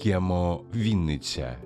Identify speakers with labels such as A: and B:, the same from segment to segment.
A: К'ямо Вінниця.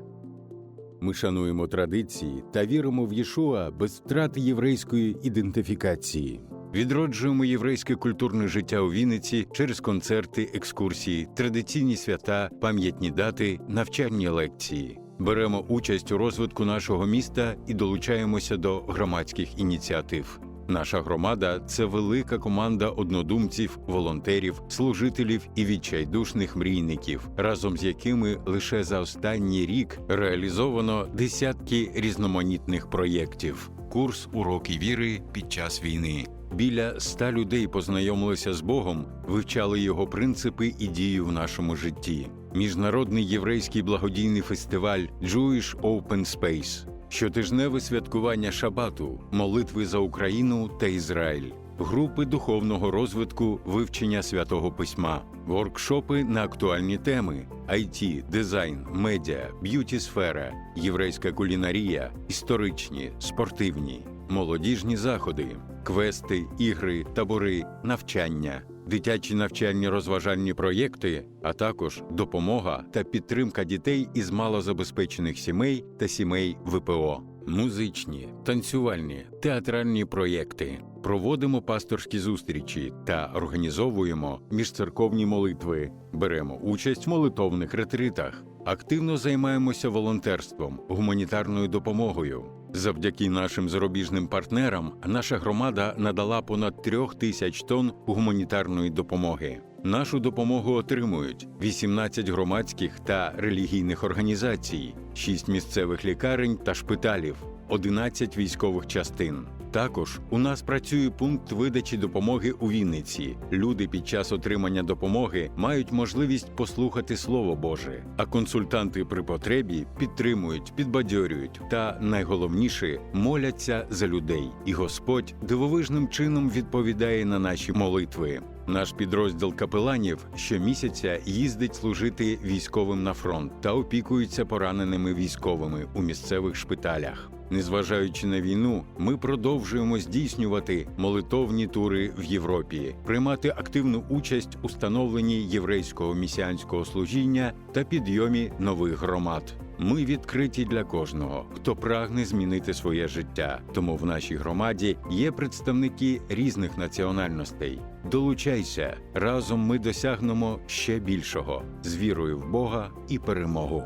B: Ми шануємо традиції та віримо в Єшуа без втрати єврейської ідентифікації. Відроджуємо єврейське культурне життя у Вінниці через концерти, екскурсії, традиційні свята, пам'ятні дати, навчальні лекції. Беремо участь у розвитку нашого міста і долучаємося до громадських ініціатив. Наша громада це велика команда однодумців, волонтерів, служителів і відчайдушних мрійників, разом з якими лише за останній рік реалізовано десятки різноманітних проєктів. Курс уроки віри під час війни. Біля ста людей познайомилися з Богом, вивчали його принципи і дії в нашому житті. Міжнародний єврейський благодійний фестиваль Jewish Open Space щотижневе святкування Шабату, молитви за Україну та Ізраїль, групи духовного розвитку, вивчення святого письма, воркшопи на актуальні теми: IT, дизайн, медіа, б'юті сфера, єврейська кулінарія, історичні, спортивні, молодіжні заходи, квести, ігри, табори, навчання. Дитячі навчальні розважальні проєкти, а також допомога та підтримка дітей із малозабезпечених сімей та сімей ВПО, музичні, танцювальні, театральні проєкти. Проводимо пасторські зустрічі та організовуємо міжцерковні молитви. Беремо участь в молитовних ретритах. Активно займаємося волонтерством, гуманітарною допомогою. Завдяки нашим зарубіжним партнерам наша громада надала понад трьох тисяч тонн гуманітарної допомоги. Нашу допомогу отримують 18 громадських та релігійних організацій, 6 місцевих лікарень та шпиталів, 11 військових частин. Також у нас працює пункт видачі допомоги у Вінниці. Люди під час отримання допомоги мають можливість послухати Слово Боже, а консультанти при потребі підтримують, підбадьорюють та найголовніше моляться за людей. І Господь дивовижним чином відповідає на наші молитви. Наш підрозділ капеланів щомісяця їздить служити військовим на фронт та опікується пораненими військовими у місцевих шпиталях. Незважаючи на війну, ми продовжуємо здійснювати молитовні тури в Європі, приймати активну участь у становленні єврейського місіанського служіння та підйомі нових громад. Ми відкриті для кожного, хто прагне змінити своє життя. Тому в нашій громаді є представники різних національностей. Долучайся разом. Ми досягнемо ще більшого з вірою в Бога і перемогу.